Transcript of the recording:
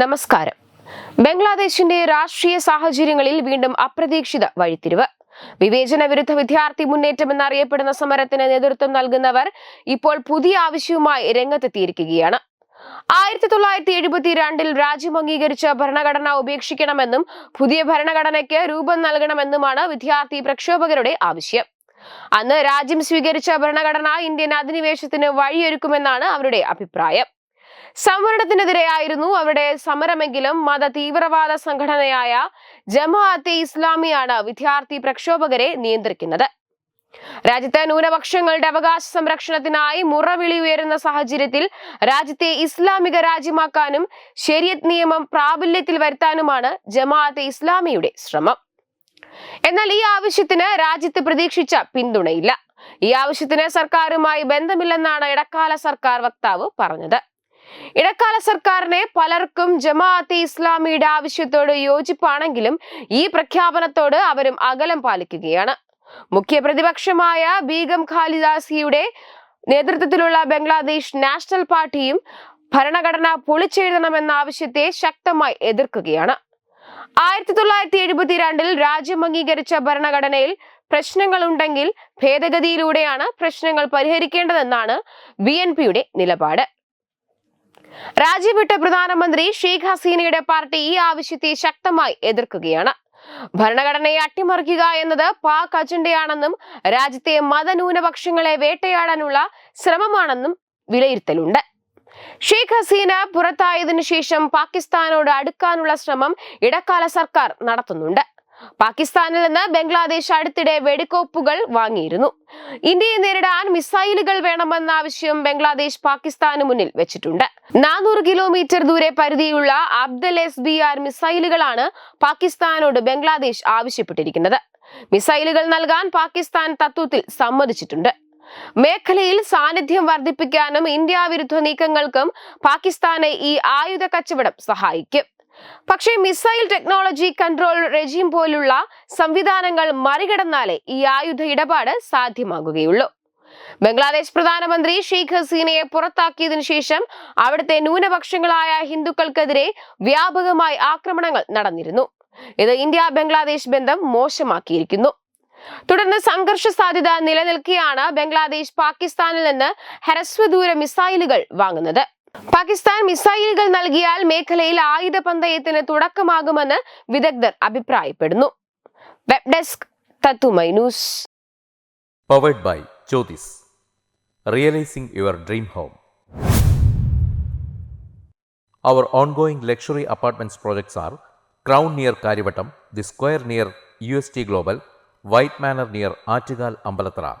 നമസ്കാരം. ബംഗ്ലാദേശിന്റെ രാഷ്ട്രീയ സാഹചര്യങ്ങളിൽ വീണ്ടും അപ്രതീക്ഷിത വഴിത്തിരിവ്. വിവേചന വിരുദ്ധ വിദ്യാർത്ഥി മുന്നേറ്റം എന്നറിയപ്പെടുന്ന സമരത്തിന് നേതൃത്വം നൽകുന്നവർ ഇപ്പോൾ പുതിയ ആവശ്യവുമായി രംഗത്തെത്തിയിരിക്കുകയാണ്. ആയിരത്തി തൊള്ളായിരത്തി എഴുപത്തി രണ്ടിൽ രാജ്യം അംഗീകരിച്ച ഭരണഘടന ഉപേക്ഷിക്കണമെന്നും പുതിയ ഭരണഘടനയ്ക്ക് രൂപം നൽകണമെന്നുമാണ് വിദ്യാർത്ഥി പ്രക്ഷോഭകരുടെ ആവശ്യം. അന്ന് രാജ്യം സ്വീകരിച്ച ഭരണഘടന ഇന്ത്യൻ അധിനിവേശത്തിന് വഴിയൊരുക്കുമെന്നാണ് അവരുടെ അഭിപ്രായം. സംവരണത്തിനെതിരെയായിരുന്നു അവിടെ സമരമെങ്കിലും മത തീവ്രവാദ സംഘടനയായ ജമാഅത്തെ ഇസ്ലാമിയാണ് വിദ്യാർത്ഥി പ്രക്ഷോഭകരെ നിയന്ത്രിക്കുന്നത്. രാജ്യത്തെ ന്യൂനപക്ഷങ്ങളുടെ അവകാശ സംരക്ഷണത്തിനായി മുറവിളി ഉയരുന്ന സാഹചര്യത്തിൽ രാജ്യത്തെ ഇസ്ലാമിക രാജ്യമാക്കാനും ശരിയത് നിയമം പ്രാബല്യത്തിൽ വരുത്താനുമാണ് ജമാഅത്തെ ഇസ്ലാമിയുടെ ശ്രമം. എന്നാൽ ഈ ആവശ്യത്തിന് രാജ്യത്ത് പ്രതീക്ഷിച്ച പിന്തുണയില്ല. ഈ ആവശ്യത്തിന് സർക്കാരുമായി ബന്ധമില്ലെന്നാണ് ഇടക്കാല സർക്കാർ വക്താവ് പറഞ്ഞത്. ഇടക്കാല സർക്കാരിനെ പലർക്കും ജമാഅത്തെ ഇസ്ലാമിയുടെ ആവശ്യത്തോട് യോജിപ്പാണെങ്കിലും ഈ പ്രഖ്യാപനത്തോട് അവരും അകലം പാലിക്കുകയാണ്. മുഖ്യ പ്രതിപക്ഷമായ ബീഗം ഖാലിദാസിയുടെ നേതൃത്വത്തിലുള്ള ബംഗ്ലാദേശ് നാഷണൽ പാർട്ടിയും ഭരണഘടന പൊളിച്ചെഴുതണമെന്ന ആവശ്യത്തെ ശക്തമായി എതിർക്കുകയാണ്. ആയിരത്തി തൊള്ളായിരത്തി എഴുപത്തിരണ്ടിൽ രാജ്യം അംഗീകരിച്ച ഭരണഘടനയിൽ പ്രശ്നങ്ങളുണ്ടെങ്കിൽ ഭേദഗതിയിലൂടെയാണ് പ്രശ്നങ്ങൾ പരിഹരിക്കേണ്ടതെന്നാണ് ബി എൻ പിയുടെ നിലപാട്. രാജ്യവിട്ട പ്രധാനമന്ത്രി ഷെയ്ഖ് ഹസീനയുടെ പാർട്ടി ഈ ആവശ്യത്തെ ശക്തമായി എതിർക്കുകയാണ്. ഭരണഘടനയെ അട്ടിമറിക്കുക എന്നത് പാക് അജണ്ടയാണെന്നും രാജ്യത്തെ മതന്യൂനപക്ഷങ്ങളെ വേട്ടയാടാനുള്ള ശ്രമമാണെന്നും വിലയിരുത്തലുണ്ട്. ഷെയ്ഖ് ഹസീന പുറത്തായതിനു ശേഷം പാകിസ്ഥാനോട് അടുക്കാനുള്ള ശ്രമം ഇടക്കാല സർക്കാർ നടത്തുന്നുണ്ട്. പാകിസ്ഥാനിൽ നിന്ന് ബംഗ്ലാദേശ് അടുത്തിടെ വെടിക്കോപ്പുകൾ വാങ്ങിയിരുന്നു. ഇന്ത്യയെ നേരിടാൻ മിസൈലുകൾ വേണമെന്ന ആവശ്യം ബംഗ്ലാദേശ് പാകിസ്ഥാന് മുന്നിൽ വെച്ചിട്ടുണ്ട്. നാനൂറ് കിലോമീറ്റർ ദൂരെ പരിധിയുള്ള അബ്ദൽ എസ് ബി ആർ മിസൈലുകളാണ് പാകിസ്ഥാനോട് ബംഗ്ലാദേശ് ആവശ്യപ്പെട്ടിരിക്കുന്നത്. മിസൈലുകൾ നൽകാൻ പാകിസ്ഥാൻ തത്വത്തിൽ സമ്മതിച്ചിട്ടുണ്ട്. മേഖലയിൽ സാന്നിധ്യം വർദ്ധിപ്പിക്കാനും ഇന്ത്യ വിരുദ്ധ നീക്കങ്ങൾക്കും പാകിസ്ഥാനെ ഈ ആയുധ കച്ചവടം സഹായിക്കും. പക്ഷേ മിസൈൽ ടെക്നോളജി കൺട്രോൾ റെജീം പോലുള്ള സംവിധാനങ്ങൾ മറികടന്നാലേ ഈ ആയുധ ഇടപാട് സാധ്യമാകുകയുള്ളൂ. ബംഗ്ലാദേശ് പ്രധാനമന്ത്രി ഷെയ്ഖ് ഹസീനയെ പുറത്താക്കിയതിനു ശേഷം അവിടുത്തെ ന്യൂനപക്ഷങ്ങളായ ഹിന്ദുക്കൾക്കെതിരെ വ്യാപകമായി ആക്രമണങ്ങൾ നടന്നിരുന്നു. ഇത് ഇന്ത്യ ബംഗ്ലാദേശ് ബന്ധം മോശമാക്കിയിരിക്കുന്നു. തുടർന്ന് സംഘർഷ സാധ്യത നിലനിൽക്കെയാണ് ബംഗ്ലാദേശ് പാകിസ്ഥാനിൽ നിന്ന് ഹ്രസ്വദൂര മിസൈലുകൾ വാങ്ങുന്നത്. പാകിസ്ഥാൻ മിസൈലുകൾ നൽകിയാൽ മേഖലയിൽ ആയുധ പന്തയത്തിന് തുടക്കമാകുമെന്ന് വിദഗ്ധർ അഭിപ്രായപ്പെടുന്നു വെബ് ഡെസ്ക് തത്തുമൈ powered by Jyothis realising your dream home Our ongoing luxury apartments projects are Crown near Karivattam, The Square near UST Global, White Manor near Achigal Ambalatra,